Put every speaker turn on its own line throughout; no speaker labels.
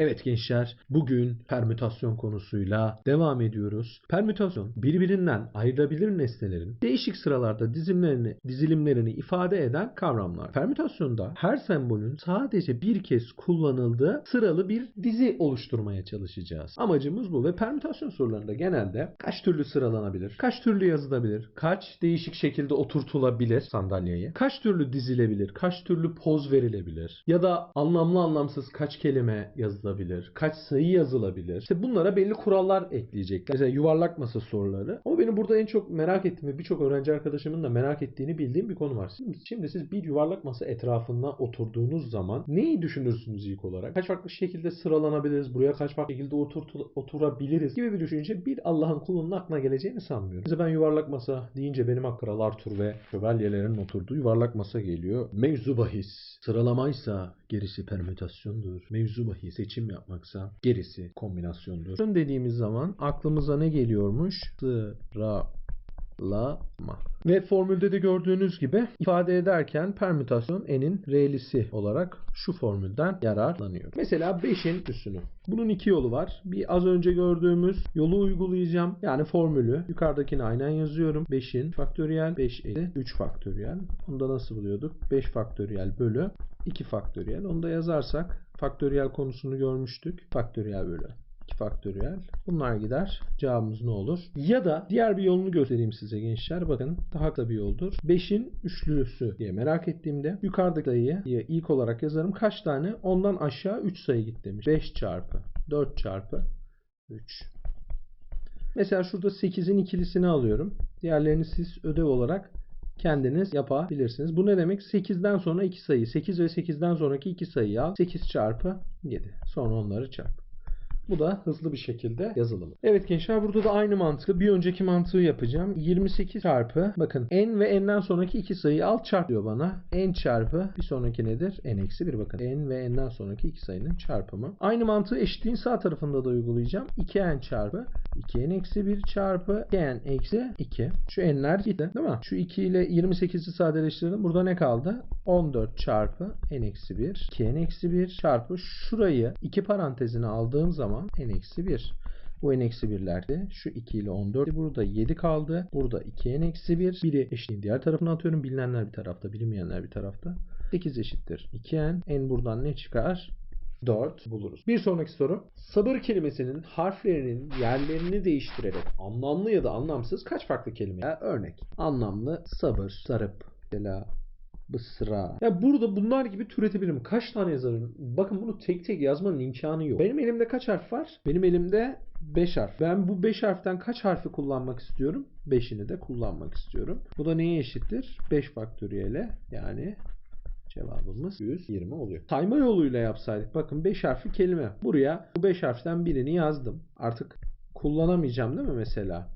Evet gençler, bugün permütasyon konusuyla devam ediyoruz. Permütasyon, birbirinden ayrılabilir nesnelerin değişik sıralarda dizimlerini, dizilimlerini ifade eden kavramlar. Permütasyonda her sembolün sadece bir kez kullanıldığı sıralı bir dizi oluşturmaya çalışacağız. Amacımız bu ve permütasyon sorularında genelde kaç türlü sıralanabilir, kaç türlü yazılabilir, kaç değişik şekilde oturtulabilir sandalyeye, kaç türlü dizilebilir, kaç türlü poz verilebilir ya da anlamlı anlamsız kaç kelime yazılabilir, kaç sayı yazılabilir. İşte bunlara belli kurallar ekleyecekler. Mesela yuvarlak masa soruları. Ama benim burada en çok merak ettiğim ve birçok öğrenci arkadaşımın da merak ettiğini bildiğim bir konu var. Şimdi, şimdi siz bir yuvarlak masa etrafında oturduğunuz zaman neyi düşünürsünüz ilk olarak? Kaç farklı şekilde sıralanabiliriz? Buraya kaç farklı şekilde oturtu- oturabiliriz? gibi bir düşünce bir Allah'ın kulunun aklına geleceğini sanmıyorum. Mesela ben yuvarlak masa deyince benim aklıma Kral Arthur ve şövalyelerin oturduğu yuvarlak masa geliyor. Mevzu bahis. Sıralamaysa gerisi permütasyondur. Mevzu bahis seçim yapmaksa gerisi kombinasyondur. Şunu dediğimiz zaman aklımıza ne geliyormuş? Sıralama. Ve formülde de gördüğünüz gibi ifade ederken permütasyon n'in re'lisi olarak şu formülden yararlanıyor. Mesela 5'in üssünü. Bunun iki yolu var. Bir az önce gördüğümüz yolu uygulayacağım. Yani formülü yukarıdakini aynen yazıyorum. 5'in faktöriyel 5 eksi 3 faktöriyel. Onu da nasıl buluyorduk? 5 faktöriyel bölü 2 faktöriyel. Onu da yazarsak faktöriyel konusunu görmüştük. Faktöriyel bölü 2 faktöriyel. Bunlar gider. Cevabımız ne olur? Ya da diğer bir yolunu göstereyim size gençler. Bakın daha kısa bir yoldur. 5'in üçlüsü diye merak ettiğimde yukarıdaki sayıyı ilk olarak yazarım. Kaç tane? Ondan aşağı 3 sayı git demiş. 5 çarpı 4 çarpı 3. Mesela şurada 8'in ikilisini alıyorum. Diğerlerini siz ödev olarak kendiniz yapabilirsiniz. Bu ne demek? 8'den sonra 2 sayı. 8 ve 8'den sonraki 2 sayıyı al. 8 çarpı 7. Sonra onları çarp. Bu da hızlı bir şekilde yazılımı. Evet gençler burada da aynı mantığı bir önceki mantığı yapacağım. 28 çarpı bakın n ve n'den sonraki iki sayıyı al çarp diyor bana. n çarpı bir sonraki nedir? n eksi 1 bakın. n ve n'den sonraki iki sayının çarpımı. Aynı mantığı eşitliğin sağ tarafında da uygulayacağım. 2n çarpı 2n eksi 1 çarpı 2n eksi 2. Şu n'ler gitti değil mi? Şu 2 ile 28'i sadeleştirdim. Burada ne kaldı? 14 çarpı n eksi 1. 2n eksi 1 çarpı şurayı iki parantezine aldığım zaman n eksi 1. Bu n eksi 1'lerdi. Şu 2 ile 14. Burada 7 kaldı. Burada 2n eksi 1. 1'i eşitliğin diğer tarafına atıyorum. Bilinenler bir tarafta, bilinmeyenler bir tarafta. 8 eşittir 2n. n buradan ne çıkar? 4 buluruz. Bir sonraki soru. Sabır kelimesinin harflerinin yerlerini değiştirerek anlamlı ya da anlamsız kaç farklı kelime? Ya örnek. Anlamlı sabır, sarıp, mesela Bısra. Ya burada bunlar gibi türetebilirim. Kaç tane yazarım? Bakın bunu tek tek yazmanın imkanı yok. Benim elimde kaç harf var? Benim elimde 5 harf. Ben bu 5 harften kaç harfi kullanmak istiyorum? 5'ini de kullanmak istiyorum. Bu da neye eşittir? 5 faktöriyele yani Cevabımız 120 oluyor. Sayma yoluyla yapsaydık bakın 5 harfli kelime. Buraya bu 5 harften birini yazdım. Artık kullanamayacağım değil mi mesela?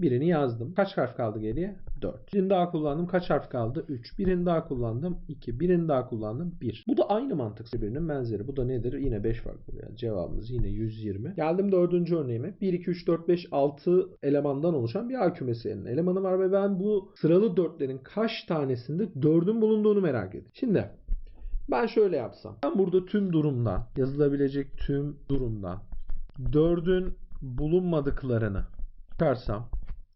Birini yazdım. Kaç harf kaldı geriye? 4. Birini daha kullandım. Kaç harf kaldı? 3. Birini daha kullandım. 2. Birini daha kullandım. 1. Bu da aynı mantık birbirinin benzeri. Bu da nedir? Yine 5 farklı. Yani cevabımız yine 120. Geldim dördüncü örneğime. 1, 2, 3, 4, 5, 6 elemandan oluşan bir A kümesinin elemanı var ve ben bu sıralı dörtlerin kaç tanesinde 4'ün bulunduğunu merak ediyorum. Şimdi ben şöyle yapsam. Ben burada tüm durumdan, yazılabilecek tüm durumdan 4'ün bulunmadıklarını çıkarsam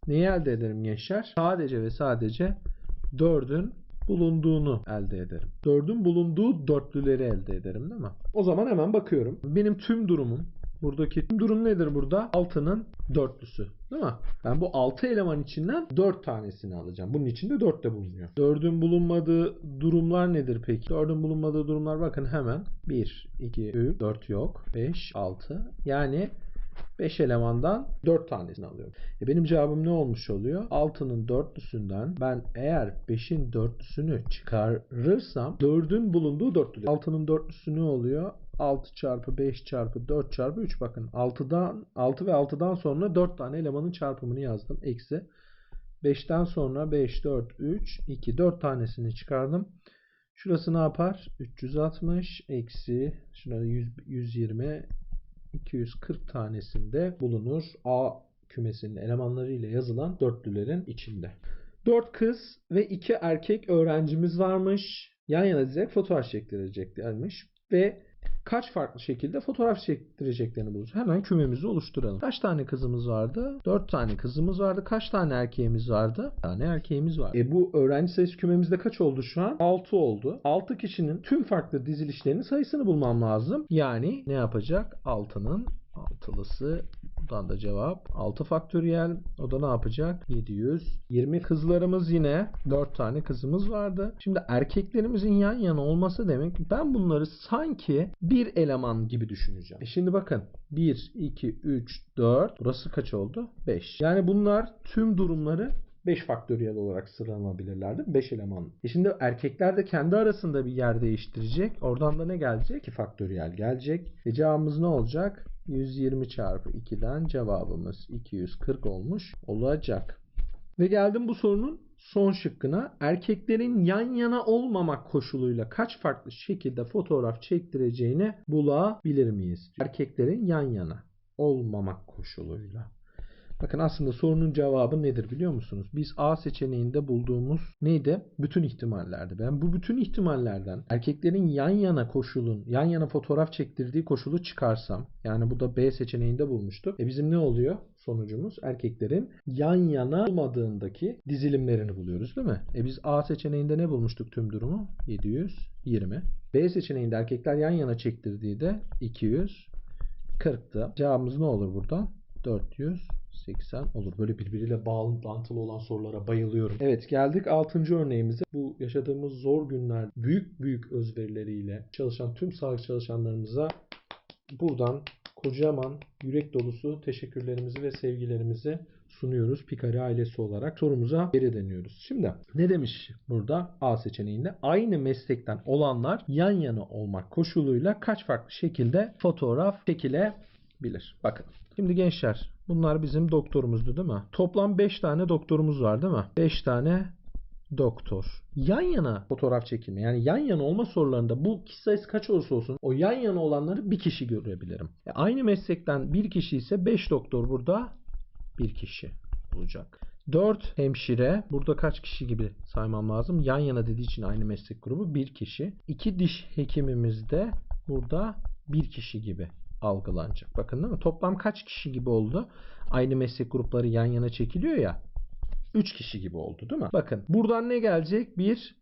neyi elde ederim gençler? Sadece ve sadece 4'ün bulunduğunu elde ederim. 4'ün bulunduğu dörtlüleri elde ederim değil mi? O zaman hemen bakıyorum. Benim tüm durumum Buradaki tüm durum nedir burada? 6'nın dörtlüsü. Değil mi? Ben bu 6 eleman içinden 4 tanesini alacağım. Bunun içinde 4 de bulunuyor. 4'ün bulunmadığı durumlar nedir peki? 4'ün bulunmadığı durumlar bakın hemen. 1, 2, 3, 4 yok. 5, 6. Yani 5 elemandan 4 tanesini alıyorum. E benim cevabım ne olmuş oluyor? 6'nın dörtlüsünden ben eğer 5'in dörtlüsünü çıkarırsam 4'ün bulunduğu dörtlü. 6'nın dörtlüsü ne oluyor? 6 çarpı 5 çarpı 4 çarpı 3 bakın 6'dan 6 ve 6'dan sonra 4 tane elemanın çarpımını yazdım. Eksi 5'ten sonra 5 4 3 2 4 tanesini çıkardım. Şurası ne yapar? 360 eksi şurada 100, 120 240 tanesinde bulunur. A kümesinin elemanlarıyla yazılan dörtlülerin içinde. 4 kız ve 2 erkek öğrencimiz varmış. Yan yana dizerek fotoğraf çektireceklermiş. Ve kaç farklı şekilde fotoğraf çektireceklerini bulacağız. Hemen kümemizi oluşturalım. Kaç tane kızımız vardı? 4 tane kızımız vardı. Kaç tane erkeğimiz vardı? Bir tane erkeğimiz var. E bu öğrenci sayısı kümemizde kaç oldu şu an? 6 oldu. 6 kişinin tüm farklı dizilişlerinin sayısını bulmam lazım. Yani ne yapacak? 6'nın altılısı Buradan da cevap 6 faktöriyel. O da ne yapacak? 720. Kızlarımız yine 4 tane kızımız vardı. Şimdi erkeklerimizin yan yana olması demek ben bunları sanki bir eleman gibi düşüneceğim. E şimdi bakın 1, 2, 3, 4. Burası kaç oldu? 5. Yani bunlar tüm durumları 5 faktöriyel olarak sıralanabilirlerdi. 5 eleman. E şimdi erkekler de kendi arasında bir yer değiştirecek. Oradan da ne gelecek? 2 faktöriyel gelecek. E cevabımız ne olacak? 120 çarpı 2'den cevabımız 240 olmuş olacak. Ve geldim bu sorunun son şıkkına. Erkeklerin yan yana olmamak koşuluyla kaç farklı şekilde fotoğraf çektireceğini bulabilir miyiz? Erkeklerin yan yana olmamak koşuluyla. Bakın aslında sorunun cevabı nedir biliyor musunuz? Biz A seçeneğinde bulduğumuz neydi? Bütün ihtimallerdi. Ben bu bütün ihtimallerden erkeklerin yan yana koşulun, yan yana fotoğraf çektirdiği koşulu çıkarsam, yani bu da B seçeneğinde bulmuştuk. E bizim ne oluyor? Sonucumuz erkeklerin yan yana olmadığındaki dizilimlerini buluyoruz değil mi? E biz A seçeneğinde ne bulmuştuk tüm durumu? 720. B seçeneğinde erkekler yan yana çektirdiği de 240'tı. Cevabımız ne olur buradan? 400 80 olur. Böyle birbiriyle bağlantılı olan sorulara bayılıyorum. Evet geldik 6. örneğimize. Bu yaşadığımız zor günler büyük büyük özverileriyle çalışan tüm sağlık çalışanlarımıza buradan kocaman yürek dolusu teşekkürlerimizi ve sevgilerimizi sunuyoruz Pikari ailesi olarak. Sorumuza geri dönüyoruz. Şimdi ne demiş burada A seçeneğinde? Aynı meslekten olanlar yan yana olmak koşuluyla kaç farklı şekilde fotoğraf çekilebilir? Bakın. Şimdi gençler bunlar bizim doktorumuzdu değil mi? Toplam 5 tane doktorumuz var değil mi? 5 tane doktor. Yan yana fotoğraf çekimi yani yan yana olma sorularında bu kişi sayısı kaç olursa olsun o yan yana olanları bir kişi görebilirim. E aynı meslekten bir kişi ise 5 doktor burada bir kişi olacak. 4 hemşire burada kaç kişi gibi saymam lazım. Yan yana dediği için aynı meslek grubu bir kişi. 2 diş hekimimiz de burada bir kişi gibi algılanacak. Bakın değil mi? Toplam kaç kişi gibi oldu? Aynı meslek grupları yan yana çekiliyor ya. 3 kişi gibi oldu değil mi? Bakın buradan ne gelecek? 1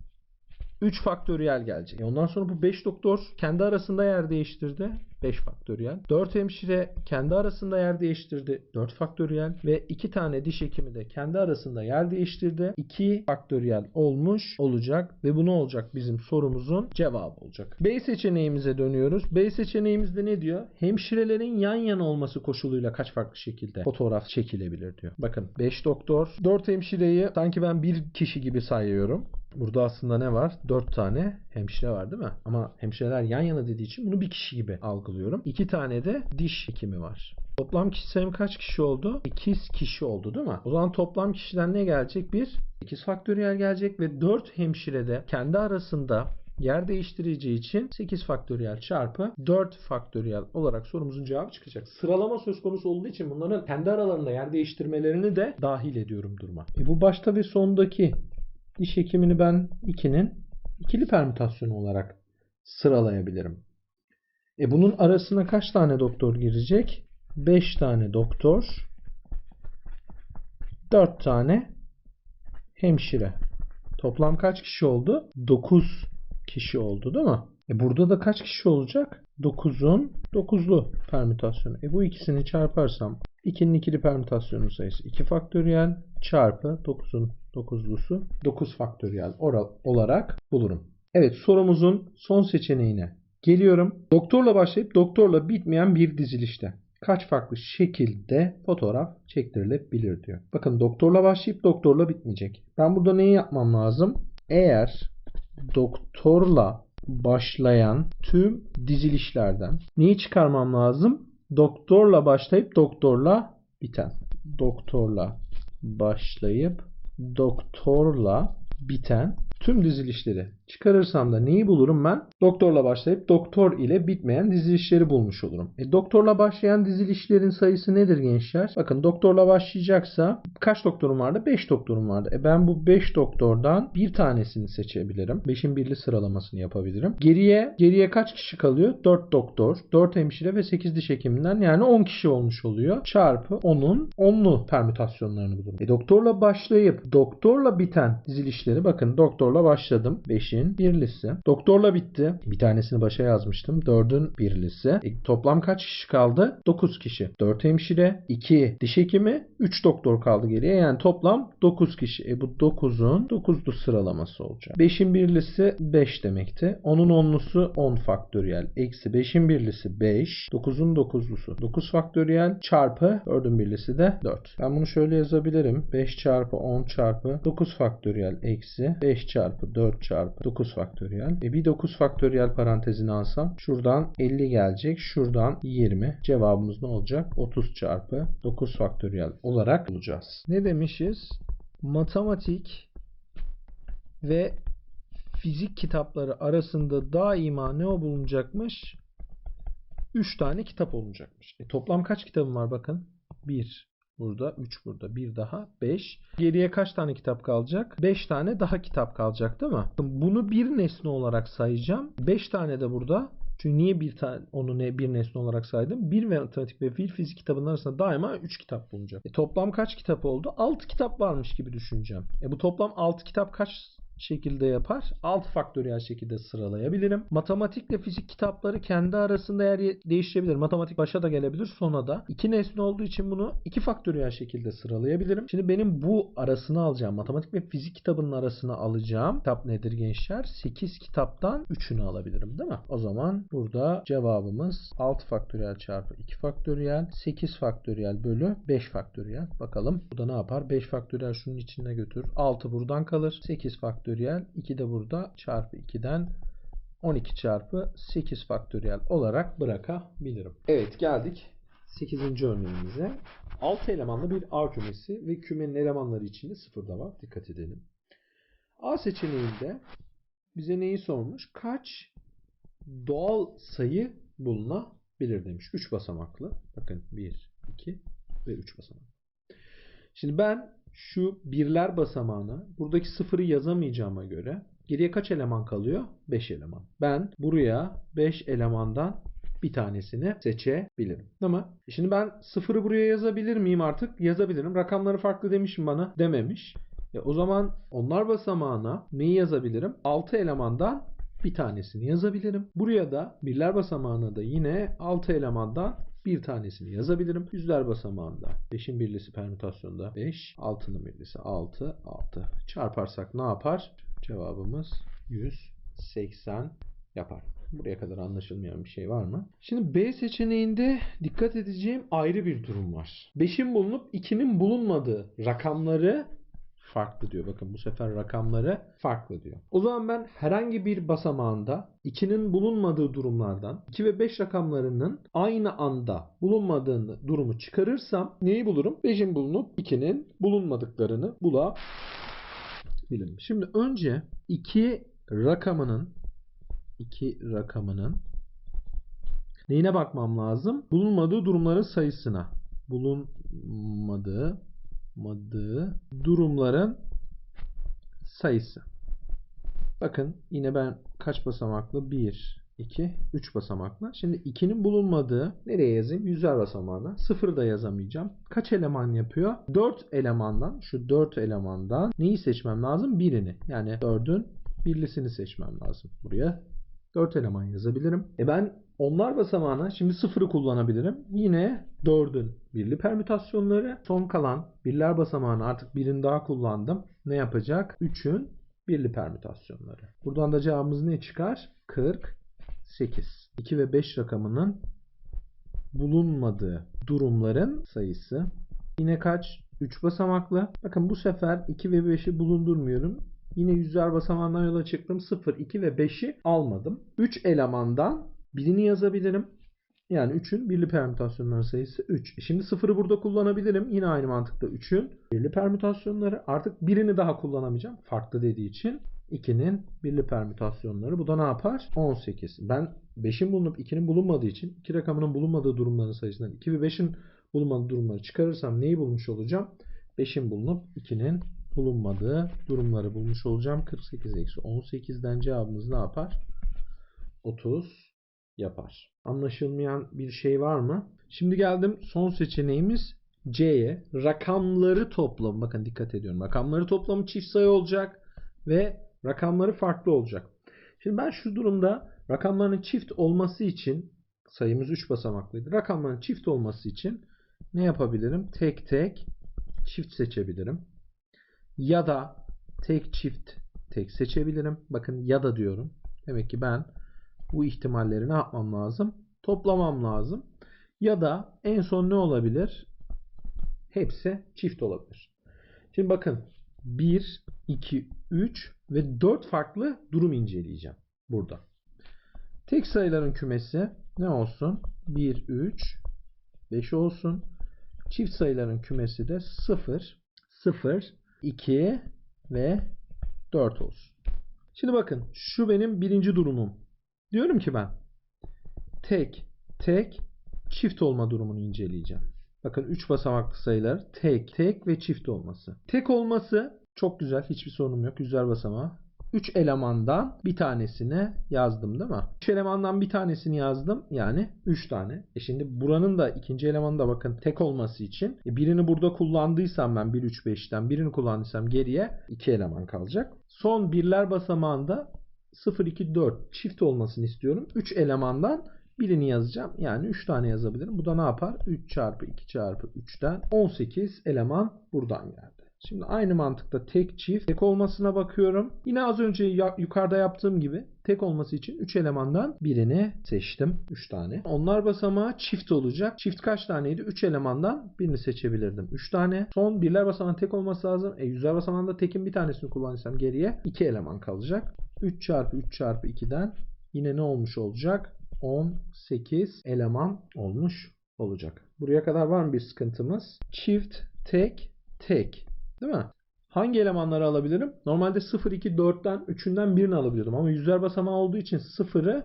3 faktöriyel gelecek. E ondan sonra bu 5 doktor kendi arasında yer değiştirdi. 5 faktöriyel. 4 hemşire kendi arasında yer değiştirdi. 4 faktöriyel. Ve 2 tane diş hekimi de kendi arasında yer değiştirdi. 2 faktöriyel olmuş olacak. Ve bu ne olacak? Bizim sorumuzun cevabı olacak. B seçeneğimize dönüyoruz. B seçeneğimizde ne diyor? Hemşirelerin yan yana olması koşuluyla kaç farklı şekilde fotoğraf çekilebilir diyor. Bakın 5 doktor, 4 hemşireyi sanki ben bir kişi gibi sayıyorum. Burada aslında ne var? 4 tane hemşire var değil mi? Ama hemşireler yan yana dediği için bunu bir kişi gibi algılıyorum. 2 tane de diş hekimi var. Toplam kişi sayım kaç kişi oldu? 8 kişi oldu değil mi? O zaman toplam kişiden ne gelecek? 1, 8 faktöriyel gelecek ve 4 hemşire de kendi arasında yer değiştireceği için 8 faktöriyel çarpı 4 faktöriyel olarak sorumuzun cevabı çıkacak. Sıralama söz konusu olduğu için bunların kendi aralarında yer değiştirmelerini de dahil ediyorum duruma. E bu başta ve sondaki diş hekimini ben 2'nin ikili permütasyonu olarak sıralayabilirim. E bunun arasına kaç tane doktor girecek? 5 tane doktor, 4 tane hemşire. Toplam kaç kişi oldu? 9 kişi oldu değil mi? E burada da kaç kişi olacak? 9'un 9'lu permütasyonu. E bu ikisini çarparsam 2'nin ikili permütasyonu sayısı 2 faktöriyel çarpı 9'un 9'lusu 9 faktöriyel olarak bulurum. Evet sorumuzun son seçeneğine geliyorum. Doktorla başlayıp doktorla bitmeyen bir dizilişte kaç farklı şekilde fotoğraf çektirilebilir diyor. Bakın doktorla başlayıp doktorla bitmeyecek. Ben burada neyi yapmam lazım? Eğer doktorla başlayan tüm dizilişlerden neyi çıkarmam lazım? Doktorla başlayıp doktorla biten. Doktorla başlayıp doktorla biten tüm dizilişleri Çıkarırsam da neyi bulurum ben? Doktorla başlayıp doktor ile bitmeyen dizilişleri bulmuş olurum. E, doktorla başlayan dizilişlerin sayısı nedir gençler? Bakın doktorla başlayacaksa kaç doktorum vardı? 5 doktorum vardı. E, ben bu 5 doktordan bir tanesini seçebilirim. 5'in birli sıralamasını yapabilirim. Geriye geriye kaç kişi kalıyor? 4 doktor, 4 hemşire ve 8 diş hekiminden yani 10 kişi olmuş oluyor. Çarpı 10'un 10'lu permütasyonlarını bulurum. E, doktorla başlayıp doktorla biten dizilişleri bakın doktorla başladım. 5'in birlisi. Doktorla bitti. Bir tanesini başa yazmıştım. 4'ün birlisi. E, toplam kaç kişi kaldı? 9 kişi. 4 hemşire, 2 diş hekimi, 3 doktor kaldı geriye. Yani toplam 9 kişi. E bu 9'un 9'lu sıralaması olacak. 5'in birlisi 5 demekti. 10'un 10'lusu 10 faktöriyel. Eksi 5'in birlisi 5. 9'un 9'lusu 9 faktöriyel. Çarpı 4'ün birlisi de 4. Ben bunu şöyle yazabilirim. 5 çarpı 10 çarpı 9 faktöriyel eksi 5 çarpı 4 çarpı 9 faktöriyel. E bir 9 faktöriyel parantezini alsam şuradan 50 gelecek. Şuradan 20. Cevabımız ne olacak? 30 çarpı 9 faktöriyel olarak bulacağız. Ne demişiz? Matematik ve fizik kitapları arasında daima ne bulunacakmış? 3 tane kitap olacakmış. E, toplam kaç kitabım var bakın? 1 burada, 3 burada, 1 daha 5. Geriye kaç tane kitap kalacak? 5 tane daha kitap kalacak değil mi? Bunu bir nesne olarak sayacağım. 5 tane de burada. Çünkü niye bir tane onu ne bir nesne olarak saydım? Bir matematik ve bir fizik kitabının arasında daima 3 kitap bulunacak. E, toplam kaç kitap oldu? 6 kitap varmış gibi düşüneceğim. E, bu toplam 6 kitap kaç şekilde yapar. Alt faktöriyel şekilde sıralayabilirim. Matematikle fizik kitapları kendi arasında yer değiştirebilir. Matematik başa da gelebilir sona da. İki nesne olduğu için bunu iki faktöriyel şekilde sıralayabilirim. Şimdi benim bu arasını alacağım. Matematik ve fizik kitabının arasını alacağım. Kitap nedir gençler? 8 kitaptan 3'ünü alabilirim değil mi? O zaman burada cevabımız 6 faktöriyel çarpı 2 faktöriyel 8 faktöriyel bölü 5 faktöriyel. Bakalım bu da ne yapar? 5 faktöriyel şunun içine götür. 6 buradan kalır. 8 faktöriyel faktöriyel 2 de burada çarpı 2'den 12 çarpı 8 faktöriyel olarak bırakabilirim. Evet geldik 8. örneğimize. 6 elemanlı bir A kümesi ve kümenin elemanları içinde 0 da var. Dikkat edelim. A seçeneğinde bize neyi sormuş? Kaç doğal sayı bulunabilir demiş. 3 basamaklı. Bakın 1, 2 ve 3 basamaklı. Şimdi ben şu birler basamağına buradaki sıfırı yazamayacağıma göre geriye kaç eleman kalıyor? 5 eleman. Ben buraya 5 elemandan bir tanesini seçebilirim. Ama şimdi ben sıfırı buraya yazabilir miyim artık? Yazabilirim. Rakamları farklı demişim bana. Dememiş. E o zaman onlar basamağına neyi yazabilirim? 6 elemandan bir tanesini yazabilirim. Buraya da birler basamağına da yine 6 elemandan bir tanesini yazabilirim. Yüzler basamağında 5'in birlisi permütasyonda 5, 6'nın birlisi 6, 6. Çarparsak ne yapar? Cevabımız 180 yapar. Buraya kadar anlaşılmayan bir şey var mı? Şimdi B seçeneğinde dikkat edeceğim ayrı bir durum var. 5'in bulunup 2'nin bulunmadığı rakamları farklı diyor. Bakın bu sefer rakamları farklı diyor. O zaman ben herhangi bir basamağında 2'nin bulunmadığı durumlardan 2 ve 5 rakamlarının aynı anda bulunmadığını durumu çıkarırsam neyi bulurum? 5'in bulunup 2'nin bulunmadıklarını bulabilirim. Şimdi önce 2 rakamının 2 rakamının neyine bakmam lazım? Bulunmadığı durumların sayısına. Bulunmadığı olmadığı durumların sayısı. Bakın yine ben kaç basamaklı? 1, 2, 3 basamaklı. Şimdi 2'nin bulunmadığı nereye yazayım? Yüzer basamağına. 0 da yazamayacağım. Kaç eleman yapıyor? 4 elemandan, şu 4 elemandan neyi seçmem lazım? Birini. Yani 4'ün birlisini seçmem lazım. Buraya 4 eleman yazabilirim. E ben onlar basamağına şimdi 0'ı kullanabilirim. Yine 4'ün birli permütasyonları. Son kalan birler basamağını artık birini daha kullandım. Ne yapacak? 3'ün birli permütasyonları. Buradan da cevabımız ne çıkar? 48. 2 ve 5 rakamının bulunmadığı durumların sayısı. Yine kaç? 3 basamaklı. Bakın bu sefer 2 ve 5'i bulundurmuyorum. Yine yüzler basamağından yola çıktım. 0, 2 ve 5'i almadım. 3 elemandan birini yazabilirim. Yani 3'ün birli permütasyonları sayısı 3. E şimdi 0'ı burada kullanabilirim. Yine aynı mantıkta 3'ün birli permütasyonları. Artık birini daha kullanamayacağım. Farklı dediği için. 2'nin birli permütasyonları. Bu da ne yapar? 18. Ben 5'in bulunup 2'nin bulunmadığı için 2 rakamının bulunmadığı durumların sayısından 2 ve 5'in bulunmadığı durumları çıkarırsam neyi bulmuş olacağım? 5'in bulunup 2'nin bulunmadığı durumları bulmuş olacağım. 48 eksi 18'den cevabımız ne yapar? 30 yapar. Anlaşılmayan bir şey var mı? Şimdi geldim son seçeneğimiz C'ye. Rakamları toplamı. Bakın dikkat ediyorum. Rakamları toplamı çift sayı olacak ve rakamları farklı olacak. Şimdi ben şu durumda rakamların çift olması için sayımız 3 basamaklıydı. Rakamların çift olması için ne yapabilirim? Tek tek çift seçebilirim. Ya da tek çift tek seçebilirim. Bakın ya da diyorum. Demek ki ben bu ihtimalleri ne yapmam lazım? Toplamam lazım. Ya da en son ne olabilir? Hepsi çift olabilir. Şimdi bakın 1, 2, 3 ve 4 farklı durum inceleyeceğim burada. Tek sayıların kümesi ne olsun? 1, 3, 5 olsun. Çift sayıların kümesi de 0, 0, 2 ve 4 olsun. Şimdi bakın şu benim birinci durumum. Diyorum ki ben tek, tek, çift olma durumunu inceleyeceğim. Bakın 3 basamaklı sayılar tek, tek ve çift olması. Tek olması çok güzel. Hiçbir sorunum yok. Yüzler basamağı. 3 elemandan bir tanesini yazdım değil mi? 3 elemandan bir tanesini yazdım. Yani 3 tane. E şimdi buranın da ikinci elemanı da bakın tek olması için e birini burada kullandıysam ben 1, 3, 5'ten birini kullandıysam geriye 2 eleman kalacak. Son birler basamağında 0, 2, 4 çift olmasını istiyorum. 3 elemandan birini yazacağım. Yani 3 tane yazabilirim. Bu da ne yapar? 3 çarpı 2 çarpı 3'ten 18 eleman buradan geldi. Şimdi aynı mantıkta tek çift tek olmasına bakıyorum. Yine az önce yukarıda yaptığım gibi tek olması için 3 elemandan birini seçtim. 3 tane. Onlar basamağı çift olacak. Çift kaç taneydi? 3 elemandan birini seçebilirdim. 3 tane. Son birler basamağı tek olması lazım. E yüzler basamağında tekin bir tanesini kullanırsam geriye 2 eleman kalacak. 3 çarpı 3 çarpı 2'den yine ne olmuş olacak? 18 eleman olmuş olacak. Buraya kadar var mı bir sıkıntımız? Çift, tek, tek. Değil mi? Hangi elemanları alabilirim? Normalde 0, 2, 4'ten 3'ünden birini alabiliyordum. Ama yüzler basamağı olduğu için 0'ı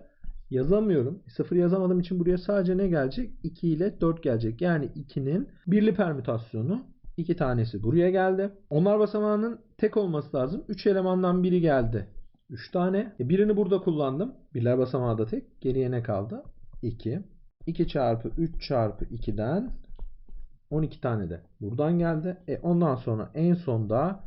yazamıyorum. 0 yazamadığım için buraya sadece ne gelecek? 2 ile 4 gelecek. Yani 2'nin birli permütasyonu. 2 tanesi buraya geldi. Onlar basamağının tek olması lazım. 3 elemandan biri geldi. 3 tane. E, birini burada kullandım. Birler basamağı da tek. Geriye ne kaldı? 2. 2 çarpı 3 çarpı 2'den 12 tane de buradan geldi. E ondan sonra en sonda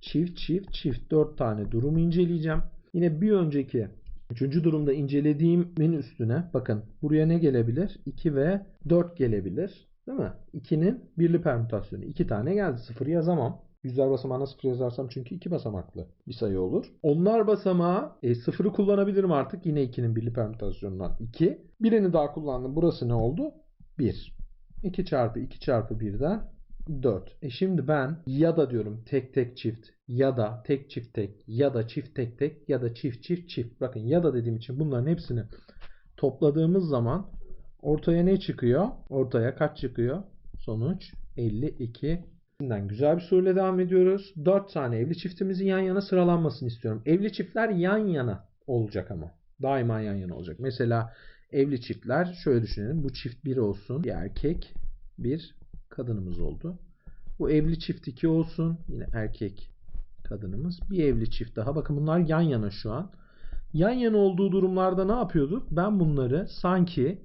çift çift çift 4 tane durum inceleyeceğim. Yine bir önceki üçüncü durumda incelediğimin üstüne bakın buraya ne gelebilir? 2 ve 4 gelebilir. Değil mi? 2'nin birli permütasyonu. 2 tane geldi. 0 yazamam. Yüzler basamağına 0 yazarsam çünkü 2 basamaklı bir sayı olur. Onlar basamağı e, 0'ı kullanabilirim artık. Yine 2'nin birli permütasyonundan 2. Birini daha kullandım. Burası ne oldu? 1. 2 çarpı 2 çarpı 1'den 4. E şimdi ben ya da diyorum tek tek çift ya da tek çift tek ya da çift tek tek ya da çift çift çift. Bakın ya da dediğim için bunların hepsini topladığımız zaman ortaya ne çıkıyor? Ortaya kaç çıkıyor? Sonuç 52. Şimdiden güzel bir soruyla devam ediyoruz. 4 tane evli çiftimizin yan yana sıralanmasını istiyorum. Evli çiftler yan yana olacak ama. Daima yan yana olacak. Mesela evli çiftler şöyle düşünelim. Bu çift 1 olsun. Bir erkek, bir kadınımız oldu. Bu evli çift 2 olsun. Yine erkek kadınımız. Bir evli çift daha. Bakın bunlar yan yana şu an. Yan yana olduğu durumlarda ne yapıyorduk? Ben bunları sanki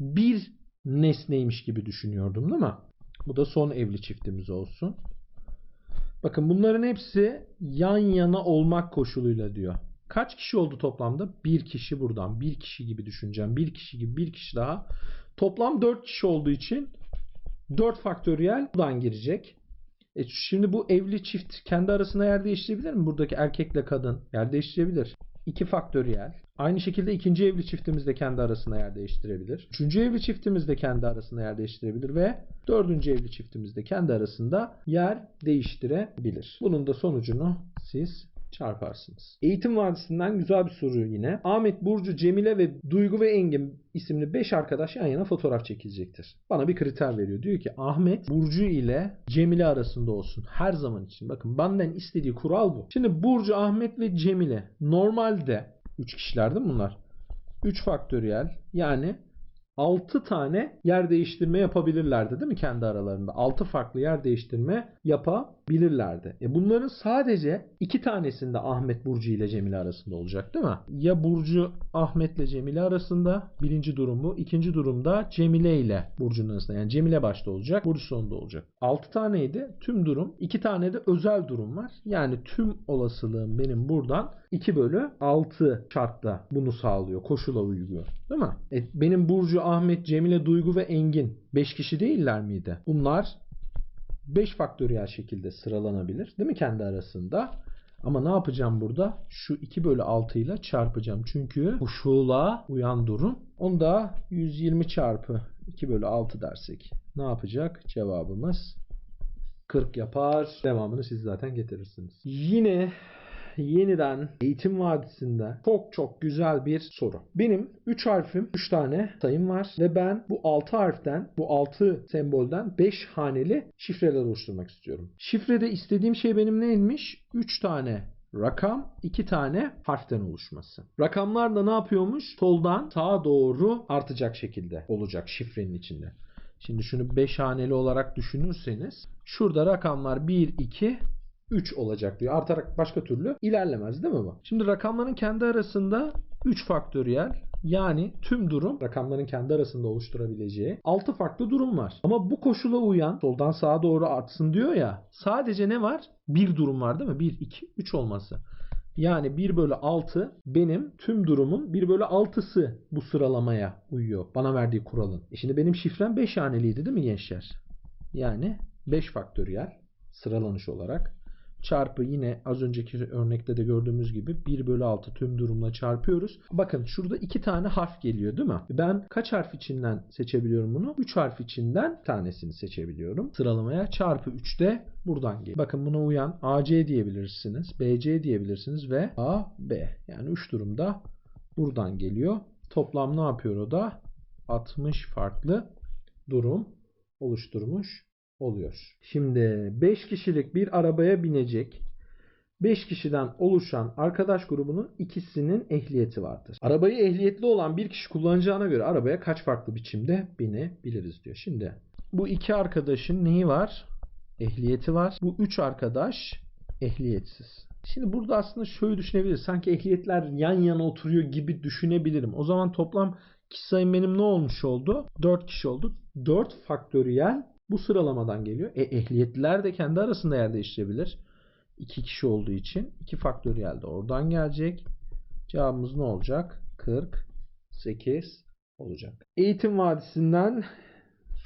bir nesneymiş gibi düşünüyordum değil mi? Bu da son evli çiftimiz olsun. Bakın bunların hepsi yan yana olmak koşuluyla diyor. Kaç kişi oldu toplamda? Bir kişi buradan. Bir kişi gibi düşüneceğim. Bir kişi gibi bir kişi daha. Toplam 4 kişi olduğu için 4 faktöriyel buradan girecek. E şimdi bu evli çift kendi arasında yer değiştirebilir mi? Buradaki erkekle kadın yer değiştirebilir. 2 faktöriyel. Aynı şekilde ikinci evli çiftimiz de kendi arasında yer değiştirebilir. Üçüncü evli çiftimiz de kendi arasında yer değiştirebilir ve dördüncü evli çiftimiz de kendi arasında yer değiştirebilir. Bunun da sonucunu siz çarparsınız. Eğitim Vadisi'nden güzel bir soru yine. Ahmet, Burcu, Cemile ve Duygu ve Engin isimli 5 arkadaş yan yana fotoğraf çekilecektir. Bana bir kriter veriyor. Diyor ki Ahmet, Burcu ile Cemile arasında olsun. Her zaman için. Bakın benden istediği kural bu. Şimdi Burcu, Ahmet ve Cemile normalde 3 kişiler değil mi bunlar? 3 faktöriyel yani 6 tane yer değiştirme yapabilirlerdi değil mi kendi aralarında? 6 farklı yer değiştirme yapabilirlerdi. E bunların sadece 2 tanesinde Ahmet Burcu ile Cemile arasında olacak değil mi? Ya Burcu Ahmet ile Cemile arasında birinci durum bu. İkinci durumda Cemile ile Burcu'nun arasında. Yani Cemile başta olacak, Burcu sonunda olacak. 6 taneydi tüm durum. 2 tane de özel durum var. Yani tüm olasılığım benim buradan 2 bölü 6 şartla bunu sağlıyor. Koşula uyuyor. Değil mi? E, benim Burcu, Ahmet, Cemile, Duygu ve Engin 5 kişi değiller miydi? Bunlar 5 faktöriyel şekilde sıralanabilir. Değil mi kendi arasında? Ama ne yapacağım burada? Şu 2 bölü 6 ile çarpacağım. Çünkü koşula uyan durum. Onu da 120 çarpı 2 bölü 6 dersek ne yapacak? Cevabımız 40 yapar. Devamını siz zaten getirirsiniz. Yine yeniden eğitim vadisinde çok çok güzel bir soru. Benim 3 harfim 3 tane sayım var ve ben bu 6 harften bu 6 sembolden 5 haneli şifreler oluşturmak istiyorum. Şifrede istediğim şey benim neymiş? 3 tane rakam, 2 tane harften oluşması. Rakamlar da ne yapıyormuş? Soldan sağa doğru artacak şekilde olacak şifrenin içinde. Şimdi şunu 5 haneli olarak düşünürseniz şurada rakamlar 1, 2, 3 olacak diyor. Artarak başka türlü ilerlemez değil mi bu? Şimdi rakamların kendi arasında 3 faktöriyel yani tüm durum rakamların kendi arasında oluşturabileceği 6 farklı durum var. Ama bu koşula uyan soldan sağa doğru artsın diyor ya sadece ne var? Bir durum var değil mi? 1, 2, 3 olması. Yani 1 bölü 6 benim tüm durumun 1 bölü 6'sı bu sıralamaya uyuyor. Bana verdiği kuralın. E şimdi benim şifrem 5 haneliydi değil mi gençler? Yani 5 faktöriyel sıralanış olarak çarpı yine az önceki örnekte de gördüğümüz gibi 1 bölü 6 tüm durumla çarpıyoruz. Bakın şurada 2 tane harf geliyor değil mi? Ben kaç harf içinden seçebiliyorum bunu? 3 harf içinden tanesini seçebiliyorum. Sıralamaya çarpı 3 de buradan geliyor. Bakın buna uyan AC diyebilirsiniz, BC diyebilirsiniz ve A, B. Yani 3 durumda buradan geliyor. Toplam ne yapıyor o da? 60 farklı durum oluşturmuş oluyor. Şimdi 5 kişilik bir arabaya binecek 5 kişiden oluşan arkadaş grubunun ikisinin ehliyeti vardır. Arabayı ehliyetli olan bir kişi kullanacağına göre arabaya kaç farklı biçimde binebiliriz diyor. Şimdi bu iki arkadaşın neyi var? Ehliyeti var. Bu üç arkadaş ehliyetsiz. Şimdi burada aslında şöyle düşünebiliriz. Sanki ehliyetler yan yana oturuyor gibi düşünebilirim. O zaman toplam kişi sayım benim ne olmuş oldu? 4 kişi oldu. 4 faktöriyel bu sıralamadan geliyor. E, ehliyetliler de kendi arasında yer değiştirebilir. 2 kişi olduğu için 2 faktöriyel de oradan gelecek. Cevabımız ne olacak? 48 olacak. Eğitim vadisinden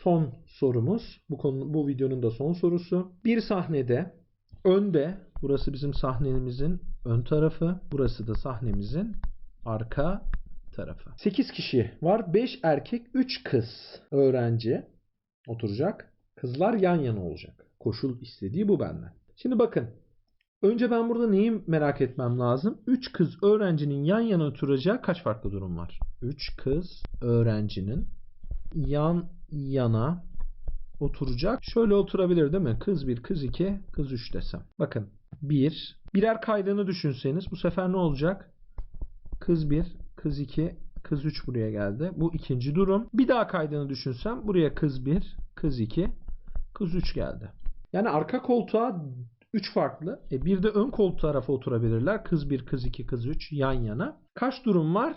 son sorumuz. Bu konu bu videonun da son sorusu. Bir sahnede önde burası bizim sahnemizin ön tarafı, burası da sahnemizin arka tarafı. 8 kişi var. 5 erkek, 3 kız öğrenci oturacak. Kızlar yan yana olacak. Koşul istediği bu benden. Şimdi bakın. Önce ben burada neyi merak etmem lazım? 3 kız öğrencinin yan yana oturacağı kaç farklı durum var? 3 kız öğrencinin yan yana oturacak. Şöyle oturabilir değil mi? Kız 1, kız 2, kız 3 desem. Bakın 1. Birer kaydını düşünseniz bu sefer ne olacak? Kız 1, kız 2, kız 3 buraya geldi. Bu ikinci durum. Bir daha kaydını düşünsem buraya kız 1, kız 2, kız 3 geldi. Yani arka koltuğa 3 farklı. E bir de ön koltuğu tarafa oturabilirler. Kız 1, kız 2, kız 3 yan yana. Kaç durum var?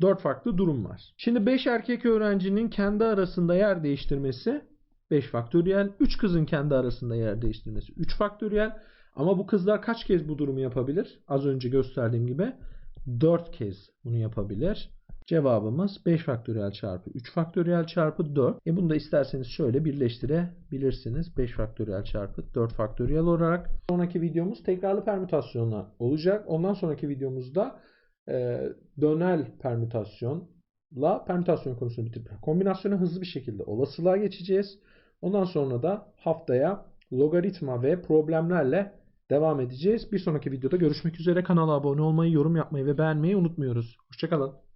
4 farklı durum var. Şimdi 5 erkek öğrencinin kendi arasında yer değiştirmesi 5 faktöriyel. 3 kızın kendi arasında yer değiştirmesi 3 faktöriyel. Ama bu kızlar kaç kez bu durumu yapabilir? Az önce gösterdiğim gibi 4 kez bunu yapabilir. Cevabımız 5 faktöriyel çarpı 3 faktöriyel çarpı 4. E bunu da isterseniz şöyle birleştirebilirsiniz. 5 faktöriyel çarpı 4 faktöriyel olarak. Sonraki videomuz tekrarlı permütasyonlar olacak. Ondan sonraki videomuzda e, dönel permütasyonla permütasyon konusunu bitirip kombinasyonu hızlı bir şekilde olasılığa geçeceğiz. Ondan sonra da haftaya logaritma ve problemlerle devam edeceğiz. Bir sonraki videoda görüşmek üzere. Kanala abone olmayı, yorum yapmayı ve beğenmeyi unutmuyoruz. Hoşçakalın.